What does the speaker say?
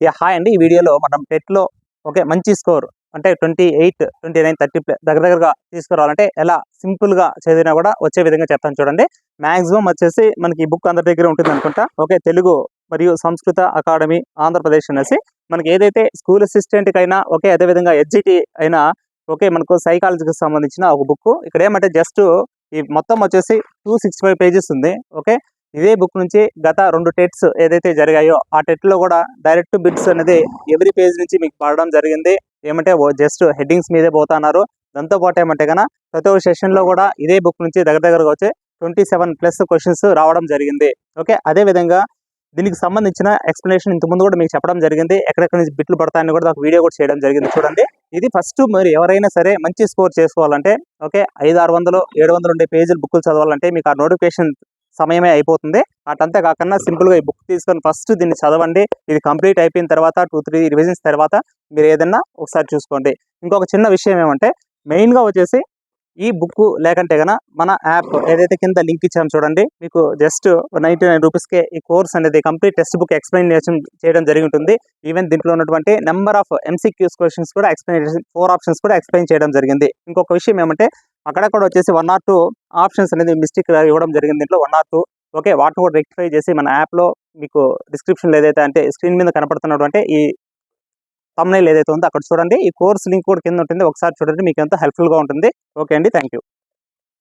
Yeah hi అండి. ఈ వీడియోలో మనం టెట్లో ఓకే మంచి స్కోర్ అంటే twenty eight twenty nine thirty దగ్గర దగ్గరగా తీసుకురావాలంటే ఎలా సింపుల్గా చదివినా కూడా వచ్చే విధంగా చెప్తాను చూడండి. మాక్సిమం వచ్చేసి మనకి ఈ బుక్ అందరి దగ్గర ఉంటుంది అనుకుంటా. ఓకే తెలుగు మరియు సంస్కృత అకాడమీ ఆంధ్రప్రదేశ్ అనేసి మనకి ఏదైతే స్కూల్ అసిస్టెంట్కి అయినా ఓకే అదేవిధంగా ఎడ్జిటీ అయినా ఓకే మనకు సైకాలజీకి సంబంధించిన ఒక బుక్ ఇక్కడ ఏమంటే జస్ట్ ఈ మొత్తం వచ్చేసి టూ సిక్స్టీ ఫైవ్ పేజెస్ ఉంది ఓకే. ఇదే బుక్ నుంచి గత రెండు టెట్స్ ఏదైతే జరిగాయో ఆ టెట్లో కూడా డైరెక్ట్ బిట్స్ అనేది ఎవ్రీ పేజ్ నుంచి మీకు పడడం జరిగింది. ఏమంటే జస్ట్ హెడ్డింగ్స్ మీదే పోతున్నారు దాంతో పాటు ఏమంటే కన్నా ప్రతి ఒక్క సెషన్లో కూడా ఇదే బుక్ నుంచి దగ్గర దగ్గరగా వచ్చే ట్వంటీ సెవెన్ ప్లస్ క్వశ్చన్స్ రావడం జరిగింది. ఓకే? అదే విధంగా దీనికి సంబంధించిన ఎక్స్ప్లెనేషన్ ఇంత ముందు కూడా మీకు చెప్పడం జరిగింది. ఎక్కడెక్కడ నుంచి బిట్లు పడతాయని కూడా ఒక వీడియో కూడా చేయడం జరిగింది చూడండి. ఇది ఫస్ట్ మరి ఎవరైనా సరే మంచి స్కోర్ చేసుకోవాలంటే ఓకే? ఐదు ఆరు వందలు ఏడు వందలు ఉండే పేజీలు బుక్కులు చదవాలంటే మీకు ఆ నోటిఫికేషన్ సమయమే అయిపోతుంది. అటంతే కాకుండా సింపుల్గా ఈ బుక్ తీసుకొని ఫస్ట్ దీన్ని చదవండి. ఇది కంప్లీట్ అయిపోయిన తర్వాత టూ త్రీ రివిజన్స్ తర్వాత మీరు ఏదన్నా ఒకసారి చూసుకోండి. ఇంకొక చిన్న విషయం ఏమంటే మెయిన్గా వచ్చేసి ఈ బుక్ లేకంటే గన మన యాప్ ఏదైతే కింద లింక్ ఇచ్చాము చూడండి. మీకు జస్ట్ నైంటీ నైన్ రూపీస్కే ఈ కోర్స్ అనేది కంప్లీట్ టెక్స్ట్ బుక్ ఎక్స్ప్లెయినేషన్ చేయడం జరిగి ఉంటుంది. ఈవెన్ దీంట్లో ఉన్నటువంటి నెంబర్ ఆఫ్ ఎంసీక్యూస్ క్వశ్చన్స్ కూడా ఎక్స్ప్లెయినేషన్ ఫోర్ ఆప్షన్స్ కూడా ఎక్స్ప్లెయిన్ చేయడం జరిగింది. ఇంకొక విషయం ఏమంటే అక్కడక్కడ వచ్చేసి వన్ ఆర్ టూ ఆప్షన్స్ అనేది మిస్టేక్ ఇవ్వడం జరిగింది దీంట్లో. వన్ ఆర్ టూ ఓకే వాటిని కూడా రెక్టిఫై చేసి మన యాప్లో మీకు డిస్క్రిప్షన్లో ఏదైతే అంటే స్క్రీన్ మీద కనపడుతున్నటువంటి ఈ తమ్నైల్ ఏదైతే ఉందో అక్కడ చూడండి. ఈ కోర్స్ లింక్ కూడా కింద ఉంటుంది. ఒకసారి చూడండి మీకు ఎంతో హెల్ప్ఫుల్గా ఉంటుంది. ఓకే అండి థ్యాంక్ యూ